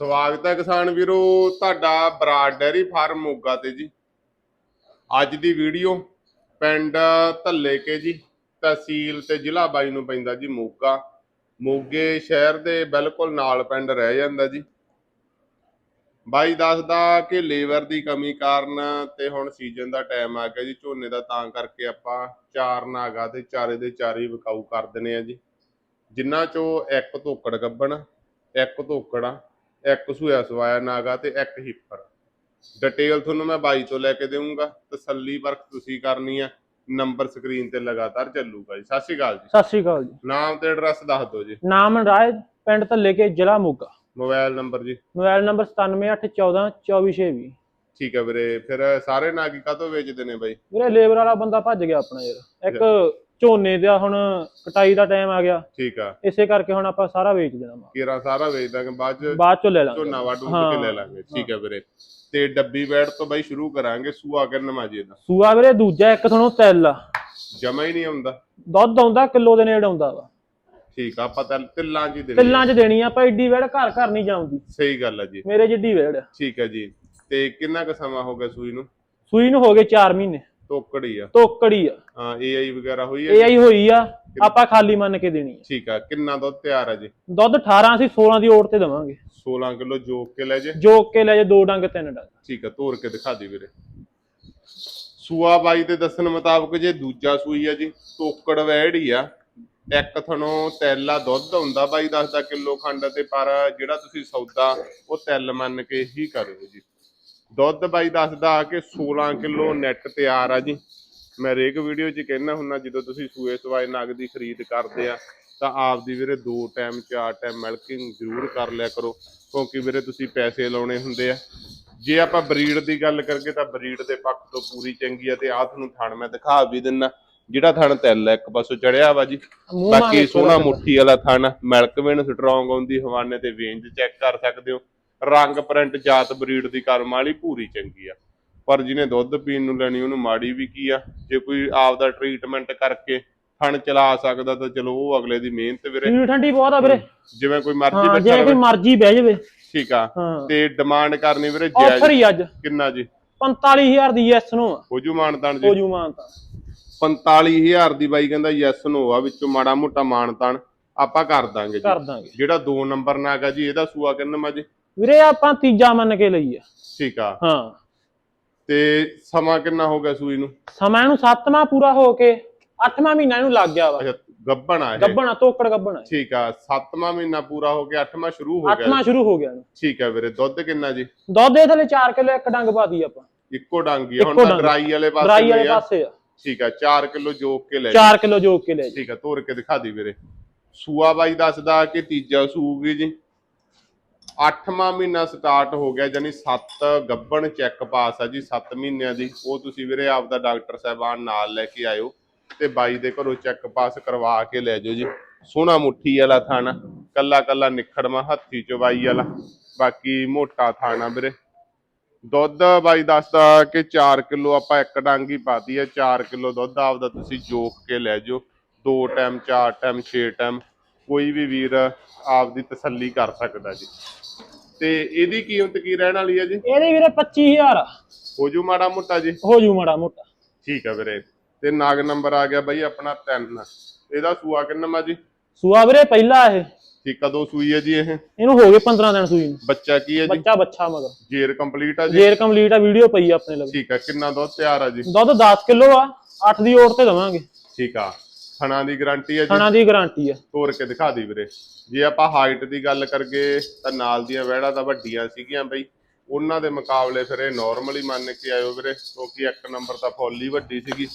ਸਵਾਗਤ ਹੈ ਕਿਸਾਨ ਵੀਰੋ, ਤੁਹਾਡਾ ਬਰਾਡ ਡੈਰੀ ਫਾਰਮ ਮੋਗਾ ਤੇ ਜੀ। ਅੱਜ ਦੀ ਵੀਡੀਓ ਪਿੰਡ ਧੱਲੇਕੇ ਜੀ, ਤਹਿਸੀਲ ਤੇ ਜ਼ਿਲ੍ਹਾ ਬਾਈ ਨੂੰ ਪੈਂਦਾ ਜੀ ਮੋਗਾ। ਮੋਗੇ ਸ਼ਹਿਰ ਦੇ ਬਿਲਕੁਲ ਨਾਲ ਪਿੰਡ ਰਹਿ ਜਾਂਦਾ ਜੀ। ਬਾਈ ਦੱਸਦਾ ਕਿ ਲੇਬਰ ਦੀ ਕਮੀ ਕਾਰਨ ਤੇ ਹੁਣ ਸੀਜ਼ਨ ਦਾ ਟਾਈਮ ਆ ਗਿਆ ਜੀ, ਝੋਨੇ ਦਾ ਤਾਂ ਕਰਕੇ ਆਪਾਂ ਚਾਰ ਨਾਗਾ ਤੇ ਚਾਰੇ ਦੇ ਚਾਰੇ ਵਿਕਾਊ ਕਰ ਦਿੰਨੇ ਆ ਜੀ। ਜਿਨ੍ਹਾਂ ਚੋਂ ਇੱਕ ਧੋਕੜ ਗੱਬਣ, ਇੱਕ ਧੋਕੜਾ ਇੱਕ ਸੂਆ ਸਵਾਇਆ ਨਾਗਾ ਤੇ ਇੱਕ ਹਿੱਪਰ। ਡਿਟੇਲ ਤੁਹਾਨੂੰ ਮੈਂ ਬਾਈ ਤੋਂ ਲੈ ਕੇ ਦੇਵਾਂਗਾ ਤਸੱਲੀ ਵਰਕ ਤੁਸੀਂ ਕਰਨੀ ਆ। ਨੰਬਰ ਸਕਰੀਨ ਤੇ ਲਗਾਤਾਰ ਚੱਲੂਗਾ ਜੀ। ਸਤਿ ਸ਼੍ਰੀ ਅਕਾਲ ਜੀ। ਸਤਿ ਸ਼੍ਰੀ ਅਕਾਲ ਜੀ। ਨਾਮ ਤੇ ਐਡਰੈਸ ਦੱਸ ਦਿਓ ਜੀ। ਨਾਮ ਰਾਏ ਪਿੰਡ ਧੱਲੇ ਕੇ ਜ਼ਿਲ੍ਹਾ ਮੋਗਾ। ਮੋਬਾਈਲ ਨੰਬਰ ਜੀ। ਮੋਬਾਈਲ ਨੰਬਰ 9781142420 ਠੀਕ ਹੈ ਵੀਰੇ। ਫਿਰ ਸਾਰੇ ਨਾਗੀ ਕਾਹਤੋਂ ਵੇਚਦੇ ਨੇ ਬਾਈ। ਵੀਰੇ ਲੇਬਰ ਵਾਲਾ ਬੰਦਾ ਭੱਜ ਗਿਆ ਆਪਣਾ ਯਾਰ। ਇੱਕ ਝੋਨੇ ਦਾ ਹੁਣ ਕਟਾਈ ਦਾ ਟਾਈਮ ਆ ਗਿਆ। ਠੀਕ ਆ। ਇਸੇ ਕਰਕੇ ਹੁਣ ਆਪਾਂ ਸਾਰਾ ਵੇਚ ਦੇਣਾ ਮਾਲ। ਕੀਰਾ ਸਾਰਾ ਵੇਚ ਦਾਂਗੇ ਬਾਅਦ ਚ ਬਾਅਦ ਚੋਂ ਲੈ ਲਾਂਗੇ। ਝੋਨਾ ਵਾਢੂ। ਕੇ ਲੈ ਲਾਂਗੇ। ਠੀਕ ਹੈ ਵੀਰੇ। ਤੇ ਡੱਬੀ ਬੈਡ ਤੋਂ ਬਾਈ ਸ਼ੁਰੂ ਕਰਾਂਗੇ ਸੂਆ ਕਿੰਨਾ ਜੀ ਦਾ? ਸੂਆ ਵੀਰੇ ਦੂਜਾ ਇੱਕ ਤੁਹਾਨੂੰ ਤਿੱਲ ਆ। ਜਮਾ ਹੀ ਨਹੀਂ ਆਉਂਦਾ। ਦੁੱਧ ਆਉਂਦਾ ਕਿਲੋ ਦੇ ਨੇੜੇ ਆਉਂਦਾ ਵਾ। ਠੀਕ ਆ ਆਪਾਂ ਤਾਂ ਤਿੱਲਾਂ ਚ ਦੇਣੀ ਤਿੱਲਾਂ 'ਚ ਦੇਣੀ ਆ ਆਪਾਂ ਏਡੀ ਵੇੜ ਘਰ ਘਰ ਨਹੀਂ ਜਾਉਂਦੀ ਸਹੀ ਗੱਲ ਹੈ ਜੀ। ਮੇਰੇ ਜਿੱਡੀ ਵੇੜ ਆ। ਠੀਕ ਹੈ ਜੀ। ਤੇ ਕਿੰਨਾ ਕੁ ਸਮਾਂ ਹੋ ਗਿਆ ਸੂਈ ਨੂੰ? ਸੂਈ ਨੂੰ ਹੋ ਗਏ 4 ਮਹੀਨੇ। ਤੋਕੜੀ ਆ। ਤੋਕੜੀ ਆ। ਹਾਂ ਏਆਈ ਵਗੈਰਾ ਹੋਈ ਹੈ ਏਆਈ ਹੋਈ ਆ ਆਪਾਂ ਖਾਲੀ ਮੰਨ ਕੇ ਦੇਣੀ ਆ। ਠੀਕ ਆ ਕਿੰਨਾ ਦੁੱਧ ਤਿਆਰ ਆ ਜੀ? ਦੁੱਧ 18 ਅਸੀਂ 16 ਦੀ ਓਟ ਤੇ ਦਵਾਂਗੇ। 16 ਕਿਲੋ ਜੋਕ ਕੇ ਲੈ ਜੇ। ਜੋਕ ਕੇ ਲੈ ਜੇ ਦੋ ਡੰਗ ਤਿੰਨ ਡੰਗ। ਠੀਕ ਆ ਤੋੜ ਕੇ ਦਿਖਾ ਦੇ ਵੀਰੇ। ਸੂਆ ਬਾਈ ਦੇ ਦੱਸਣ ਮੁਤਾਬਕ ਜੇ ਦੂਜਾ ਸੂਈ ਆ ਜੀ ਤੋਕੜ ਵੈੜ ਆ। ਇੱਕ ਥਣੋਂ ਤੈਲਾ ਦੁੱਧ ਹੁੰਦਾ ਬਾਈ ਦੱਸਦਾ ਕਿਲੋ ਖੰਡ ਤੇ ਪਰ ਜਿਹੜਾ ਤੁਸੀਂ ਸੌਦਾ ਉਹ ਤੈਲ ਮੰਨ ਕੇ ਹੀ ਕਰਿਓ ਜੀ। ਦੁੱਧ ਬਾਈ ਦੱਸਦਾ ਕਿ 16 ਕਿਲੋ ਨੈਟ ਤਿਆਰ ਆ ਜੀ। ਮੈਂ ਰੇਕ ਵੀਡੀਓ 'ਚ ਕਹਿਣਾ ਹੁੰਨਾ ਜਦੋਂ ਤੁਸੀਂ ਸੂਏ ਸਵਾਏ ਨਗ ਦੀ ਖਰੀਦ ਕਰਦੇ ਆ ਤਾਂ ਆਪਦੀ ਵੀਰੇ ਦੋ ਟਾਈਮ ਚਾਰ ਟਾਈਮ ਮਿਲਕਿੰਗ ਜ਼ਰੂਰ ਕਰ ਲਿਆ ਕਰੋ ਕਿਉਂਕਿ ਵੀਰੇ ਤੁਸੀਂ ਪੈਸੇ ਲਾਉਣੇ ਹੁੰਦੇ ਆ। ਜੇ ਆਪਾਂ ਬਰੀਡ ਦੀ ਗੱਲ ਕਰਕੇ ਤਾਂ ਬਰੀਡ ਦੇ ਪੱਖ ਤੋਂ ਪੂਰੀ ਚੰਗੀ ਆ ਤੇ ਆਹ ਤੁਹਾਨੂੰ ਥਣ ਮੈਂ ਦਿਖਾ ਵੀ ਦਿੰਨਾ ਜਿਹੜਾ ਥਣ ਤਿੱਲ ਆ ਇੱਕ ਪਾਸੋਂ ਚੜਿਆ ਵਾ ਜੀ। ਬਾਕੀ ਸੋਹਣਾ ਮੁੱਠੀ ਵਾਲਾ ਥਣ ਮਿਲਕ ਸਟਰੋਂਗ ਆਉਂਦੀ ਹਵਾਨੇ ਤੇ ਵੇਂਜ ਚੈੱਕ ਕਰ ਸਕਦੇ ਹੋ। ਰੰਗ ਪ੍ਰਿੰਟ ਜਾਤ ਬਰੀਡ ਦੀ ਕਰਮ ਵਾਲੀ ਪੂਰੀ ਚੰਗੀ ਆ। ਪਰ ਜਿਹਨੇ ਦੁੱਧ ਪੀਣ ਨੂੰ ਲੈਣੀ ਉਹਨੂੰ ਮਾੜੀ ਵੀ ਕੀ ਆ? ਜੇ ਕੋਈ ਆਪ ਦਾ ਟ੍ਰੀਟਮੈਂਟ ਕਰਕੇ ਥਣ ਚਲਾ ਸਕਦਾ ਤਾਂ ਚਲੋ ਉਹ ਅਗਲੇ ਦੀ ਮਿਹਨਤ ਵੀਰੇ। ਠੰਡੀ ਬਹੁਤ ਆ ਵੀਰੇ। ਜਿਵੇਂ ਕੋਈ ਮਰਜ਼ੀ ਬੱਚਾ ਜੇ ਕੋਈ ਮਰਜ਼ੀ ਬਹਿ ਜਾਵੇ। ਠੀਕ ਆ। ਤੇ ਡਿਮਾਂਡ ਕਰਨੀ ਵੀਰੇ ਜਾਇਜ਼। ਆਫਰ ਹੀ ਅੱਜ। ਕਿੰਨਾ ਜੀ? 45000 ਦੀ ਯੈਸ ਨੂੰ ਆ। ਹੋ ਜੂ ਮਾਨਤਾਨ ਜੀ। ਜੂ ਮਾਨਤਾ 45000 ਦੀ ਬਾਈ ਕਹਿੰਦਾ ਯੈਸ ਨੋ ਆ ਵਿੱਚੋਂ ਮਾੜਾ ਮੋਟਾ ਮਾਨਤਾਨ ਆਪਾਂ ਕਰ ਦਾਂਗੇ ਜੀ। ਕਰ ਦਾਂਗੇ। ਜਿਹੜਾ 2 ਨੰਬਰ ਨਾਗਾ ਜੀ ਇਹਦਾ ਸੂਆ ਕਿੰਨਾ ਜੀ? ਵੀਰੇ ਆਪਾਂ ਤੀਜਾ ਮੰਨ ਕੇ ਲਈ ਆ ਠੀਕ ਆ। ਹਾਂ। ਤੇ ਸਮਾਂ ਕਿੰਨਾ ਹੋ ਗਿਆ ਸੂਈ ਨੂੰ? ਸਮਾਂ ਇਹਨੂੰ ਸੱਤਵਾਂ ਪੂਰਾ ਹੋ ਕੇ ਅੱਠਵਾਂ ਮਹੀਨਾ ਇਹਨੂੰ ਲੱਗ ਗਿਆ ਵਾ। ਅੱਛਾ ਗੱਬਣ ਆ ਇਹ? ਗੱਬਣਾ ਤੋਕੜ ਗੱਬਣਾ ਠੀਕ ਆ 7ਵਾਂ ਮਹੀਨਾ ਪੂਰਾ ਹੋ ਗਿਆ 8ਵਾਂ ਸ਼ੁਰੂ ਹੋ ਗਿਆ। ਅੱਠਵਾਂ ਸ਼ੁਰੂ ਹੋ ਗਿਆ ਠੀਕ ਆ ਵੀਰੇ ਦੁੱਧ ਕਿੰਨਾ ਜੀ? ਦੁੱਧ ਦੇ ਥਲੇ 4 ਕਿਲੋ ਇੱਕ ਡੰਗ ਪਾਦੀ ਆਪਾਂ। ਇੱਕੋ ਡਾਂਗੀ ਆ ਹੁਣ ਤਾਂ। ਡਰਾਈ ਵਾਲੇ ਪਾਸੇ ਡਰਾਈ ਵਾਲੇ। ਪਾਸੇ ਆ। ਠੀਕ ਆ 4 ਕਿਲੋ ਜੋਕ ਕੇ ਲੈ ਜੀ। 4 ਕਿਲੋ ਜੋਕ ਕੇ ਲੈ ਜੀ। ਠੀਕ ਆ ਤੋੜ ਕੇ ਦਿਖਾ ਦੀ ਵੀਰੇ। ਸੂਆ ਬਾਈ ਦੱਸਦਾ ਕਿ ਤੀਜਾ ਸੂਗੀ ਜੀ। 8ਵਾਂ ਮਹੀਨਾ ਸਟਾਰਟ ਹੋ ਗਿਆ ਯਾਨੀ 7 ਗੱਬਣ ਚੈੱਕ ਪਾਸ ਆ ਜੀ 7 ਮਹੀਨਿਆਂ ਦੀ। ਉਹ ਤੁਸੀਂ ਵੀਰੇ ਆਪਦਾ ਡਾਕਟਰ ਸਾਹਿਬਾਨ ਨਾਲ ਲੈ ਕੇ ਆਇਓ ਤੇ ਬਾਈ ਦੇ ਘਰੋਂ ਚੈੱਕ ਪਾਸ ਕਰਵਾ ਕੇ ਲੈ ਜਾਓ ਜੀ। ਸੋਹਣਾ ਮੁੱਠੀ ਵਾਲਾ ਥਾਣਾ, ਕੱਲਾ ਕੱਲਾ ਨਿਖੜਵਾ, ਹੱਥੀ ਚਵਾਈ ਵਾਲਾ, ਬਾਕੀ ਮੋਟਾ ਥਾਣਾ ਵੀਰੇ। ਦੁੱਧ ਬਾਈ ਦੱਸਦਾ ਕਿ 4 ਕਿਲੋ ਆਪਾਂ ਇੱਕ ਡਾਂਗੀ ਪਾਤੀ ਹੈ 4 ਕਿਲੋ ਦੁੱਧ ਆਪਦਾ ਤੁਸੀਂ ਜੋਖ ਕੇ ਲੈ ਜਾਓ ਦੋ ਟਾਈਮ, ਚਾਰ ਟਾਈਮ, ਛੇ ਟਾਈਮ, ਕੋਈ ਵੀ ਵੀਰ ਆਪਦੀ ਤਸੱਲੀ ਕਰ ਸਕਦਾ ਜੀ। ਤੇ ਇਹਦੀ ਕੀਮਤ ਕੀ ਰਹਿਣ ਵਾਲੀ ਹੈ ਜੀ? ਇਹਦੇ ਵੀਰੇ 25000 ਆ ਹੋ ਜੂ ਮਾੜਾ ਮੋਟਾ ਜੀ? ਹੋ ਜੂ ਮਾੜਾ ਮੋਟਾ। ਠੀਕ ਹੈ ਵੀਰੇ। ਤੇ ਨਾਗ ਨੰਬਰ ਆ ਗਿਆ ਬਾਈ ਆਪਣਾ 3 ਇਹਦਾ ਸੂਆ ਕਿੰਨਾ ਜੀ? ਸੂਆ ਵੀਰੇ ਪਹਿਲਾ ਇਹ। ਠੀਕ ਕਦੋਂ ਸੂਈ ਹੈ ਜੀ ਇਹ। ਇਹਨੂੰ ਹੋ ਗਏ 15 ਦਿਨ ਸੂਈ ਨੂੰ। ਬੱਚਾ ਕੀ ਹੈ ਜੀ? ਬੱਚਾ ਬੱਚਾ ਮਗਰ। ਜੇਰ ਕੰਪਲੀਟ ਆ ਜੀ? ਜੇਰ ਕੰਪਲੀਟ ਆ ਵੀਡੀਓ ਪਈ ਆ ਆਪਣੇ ਲਵੇ ਠੀਕ ਹੈ ਕਿੰਨਾ ਦੁੱਧ ਤਿਆਰ ਆ ਜੀ? ਦੁੱਧ 10 ਕਿਲੋ ਆ 8 ਦੀ ਓਟ ਤੇ ਦਵਾਂਗੇ। ਠੀਕ ਆ। ਥਣਾ ਦੀ ਗਾਰੰਟੀ ਹੈ ਜੀ? ਖਾਣਾ ਦੀ ਗਾਰੰਟੀ ਆ ਤੋੜ ਕੇ ਦਿਖਾ ਦੀ ਵੀਰੇ। ਜੇ ਆਪਾਂ ਹਾਈਟ ਦੀ ਗੱਲ ਕਰਗੇ ਤਾਂ ਨਾਲ ਦੀਆਂ ਵਹਿੜਾਂ ਤਾਂ ਵੱਡੀਆਂ ਸੀਗੀਆਂ ਬਈ। ਉਹਨਾਂ ਦੇ ਮੁਕਾਬਲੇ ਫਿਰ ਇਹ ਨਾਰਮਲੀ ਮੰਨ ਕੇ ਆਇਓ ਵੀਰੇ ਕਿਉਂਕਿ ਇੱਕ ਨੰਬਰ ਤਾਂ ਫੁੱਲ ਹੀ ਵੱਡੀ ਸੀਗੀ।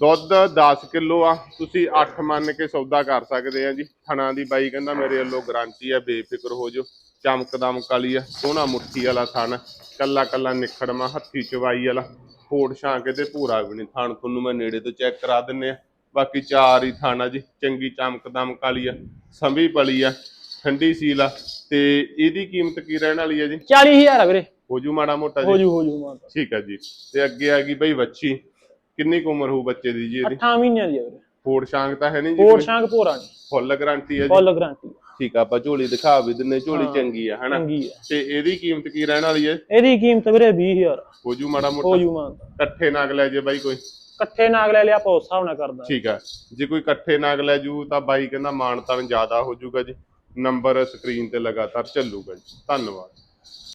ਦੁੱਧ 10 ਕਿਲੋ ਆ ਤੁਸੀਂ 8 ਮੰਨ ਕੇ ਸੌਦਾ ਕਰ ਸਕਦੇ ਆ ਜੀ। ਥਣਾ ਦੀ ਬਾਈ ਕਹਿੰਦਾ ਮੇਰੇ ਵੱਲੋਂ ਗਾਰੰਟੀ ਆ ਬੇਫਿਕਰ ਹੋ ਜਾਓ। ਚਮਕ ਦਮਕ ਵਾਲੀ ਆ ਸੋਹਣਾ ਮੁੱਠੀ ਵਾਲਾ ਥਣ ਕੱਲਾ ਕੱਲਾ ਨਿਖੜਮਾ ਹੱਥੀ ਚਵਾਈ ਵਾਲਾ। ਫੋੜ ਛਾਂਕੇ ਤੇ ਪੂਰਾ ਵੀ ਨਹੀਂ। ਥਣ ਤੁਹਾਨੂੰ ਮੈਂ ਨੇੜੇ ਤੋਂ ਚੈੱਕ ਕਰਾ ਦਿੰਨੇ ਆ। ਬਾਕੀ ਚਾਰ ਹੀ ਥਾਣਾ ਜੀ ਚੰਗੀ ਚਮਕ ਦਮਕ ਵਾਲੀ ਆ ਸੰਭੀ ਪਲੀ ਆ ਠੰਡੀ ਸੀਲ ਆ ਤੇ ਇਹਦੀ ਕੀਮਤ ਕੀ ਰਹਿਣ ਵਾਲੀ ਆ ਜੀ? 40000 ਆ ਵੀਰੇ। ਹੋ ਜੂ ਮਾੜਾ ਮੋਟਾ ਹੋ ਜੀ। ਜੂ ਹੋ ਜੂ ਮਾਤਾ ਠੀਕ ਆ ਜੀ। ਤੇ ਅੱਗੇ ਆ ਗਈ ਬਈ ਬੱਚੀ ਕਿੰਨੀ ਕੁ ਉਮਰ ਹੋਊ ਬੱਚੇ ਦੀ ਜੀ ਇਹਦੀ? 8 ਮਹੀਨਿਆਂ ਦੀ ਆ ਵੀਰੇ। ਫੋੜ ਛਾਂਕ ਤਾਂ ਹੈ ਨਹੀਂ ਜੀ ਕੋਈ? ਸ਼ਾਂਕ ਭੋਰਾ ਨਹੀਂ। ਫੁੱਲ ਗਾਰੰਟੀ ਆ ਜੀ? Full guarantee. ਠੀਕ ਆ ਆਪਾਂ ਝੋਲੀ ਦਿਖਾ ਵੀ ਦਿੰਨੇ ਝੋਲੀ ਹਾਂ। ਚੰਗੀ ਆ ਹਨਾ? ਚੰਗੀ ਆ। ਤੇ ਇਹਦੀ ਕੀਮਤ ਕੀ ਰਹਿਣ ਵਾਲੀ ਹੈ? ਇਹਦੀ ਕੀਮਤ ਵੀਰੇ 20000 ਹੋ ਜੂ ਮਾੜਾ ਹੋ ਮੋਟਾ ਜੂ ਮਾਨ ਇਕੱਠੇ ਨਾਗ ਲੈ ਜੇ ਬਾਈ ਕੋਈ। ਇਕੱਠੇ ਨਾਗ ਲੈ ਲਿਆ ਆਪਾਂ ਉਸ ਹਿਸਾਬ ਨਾਲ ਕਰਦਾ। ਠੀਕ ਆ। ਜੇ ਕੋਈ ਇਕੱਠੇ ਨਾਗ ਲੈ ਜੂ ਤਾਂ ਬਾਈ ਕਹਿੰਦਾ ਮਾਣ ਤਾਣ ਜ਼ਿਆਦਾ ਹੋ ਜੂਗਾ ਜੀ। ਨੰਬਰ ਸਕਰੀਨ ਤੇ ਲਗਾਤਾਰ ਚੱਲੂਗਾ ਜੀ। ਧੰਨਵਾਦ।